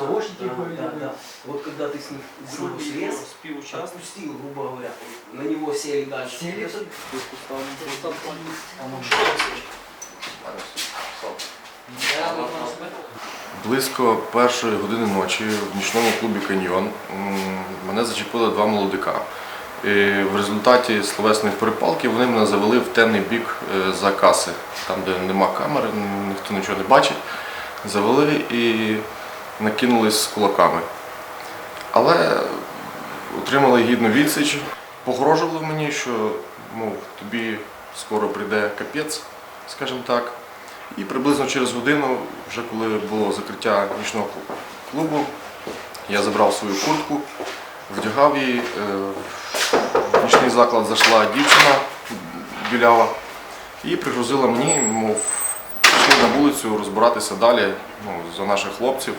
заочники да, были. да, да. Вот когда ты с них грубо Срубил слез, співучасник. отпустил, грубо говоря, на него сели дальше. Сели? Это А ну, Близько першої години ночі в нічному клубі Каньйон м, мене зачепили два молодика. І в результаті словесної перепалки вони мене завели в темний бік е, за каси, там, де нема камери, ніхто нічого не бачить. Завели і накинулись з кулаками. Але отримали гідну відсіч, погрожували мені, що мов, тобі скоро прийде капець, скажімо так. І приблизно через годину, вже коли було закриття нічного клубу, я забрав свою куртку, вдягав її. е, В нічний заклад зайшла дівчина білява і пригрозила мені, мов, пішли на вулицю розбиратися далі ну, за наших хлопців.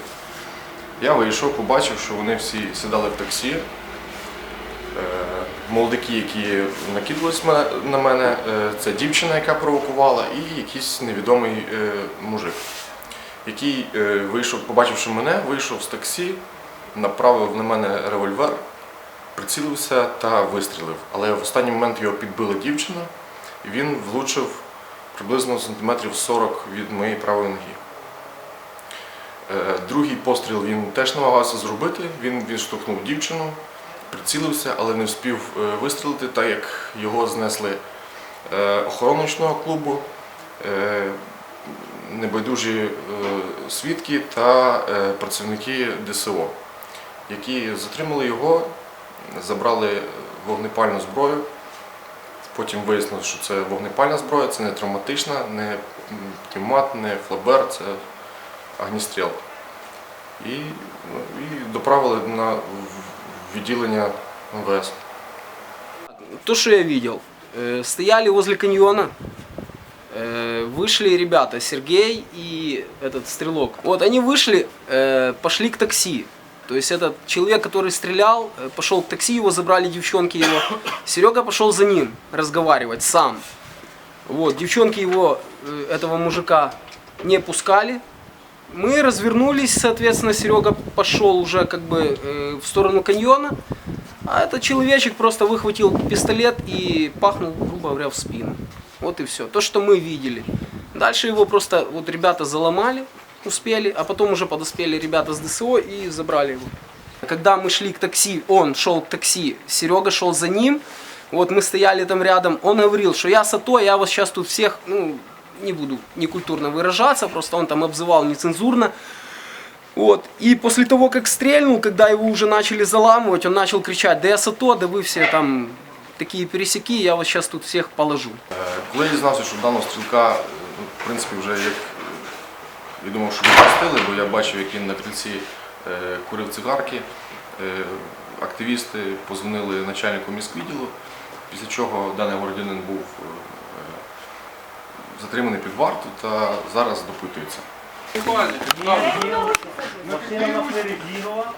Я вийшов, побачив, що вони всі сідали в таксі. Е, Молодики, які накидувались мене- на мене, е, це дівчина, яка провокувала, і якийсь невідомий е, мужик, який вийшов, побачивши мене, вийшов з таксі, направив на мене револьвер, прицілився та вистрілив. Але в останній момент його підбила дівчина, і він влучив приблизно сантиметрів 40 від моєї правої ноги. Е, Другий постріл він теж намагався зробити. Він відштовхнув дівчину, прицілився, але не встиг е, вистрілити, так як його знесли е, охорона нічного клубу, небайдужі свідки та працівники ДСО, які затримали його, забрали вогнепальну зброю. Потім вияснилось, що це вогнепальна зброя, це не травматична, не пневмат, не флабер, це огністріл. І, ну, і доправили на в- відділення МВС. То, что я видел, э, стояли возле каньона, э, вышли ребята, Сергей и этот стрелок. Вот они вышли, э, пошли к такси. То есть этот человек, который стрелял, э, пошел к такси, его забрали девчонки его. Серега пошел за ним разговаривать сам. Вот, девчонки его, э, этого мужика, не пускали. мы развернулись, соответственно, Серега пошел уже как бы э, в сторону каньона. А этот человечек просто выхватил пистолет и пахнул, грубо говоря, в спину. Вот и все. То, что мы видели. Дальше его просто вот ребята заломали, успели, а потом уже подоспели ребята с ДСО и забрали его. Когда мы шли к такси, он шел к такси, Серега шел за ним, вот мы стояли там рядом, он говорил, что я Сато, я вас сейчас тут всех, ну, не буду некультурно выражаться, просто он там обзывал нецензурно. Вот. И после того, как стрельнул, когда его уже начали заламывать, он начал кричать, да я Сато, да вы все там такие пересеки, я вас сейчас тут всех положу. Е, Коли я дізнався, що даного стрілка, е, ну, в принципі, вже як я думав, що відпустили, бо я бачив, як він на крильці е, курив цигарки. Е, Активісти позвонили начальнику міськвідділу, після чого даний громадянин був е, затриманий під варту та зараз допитується. Машина на передвинула.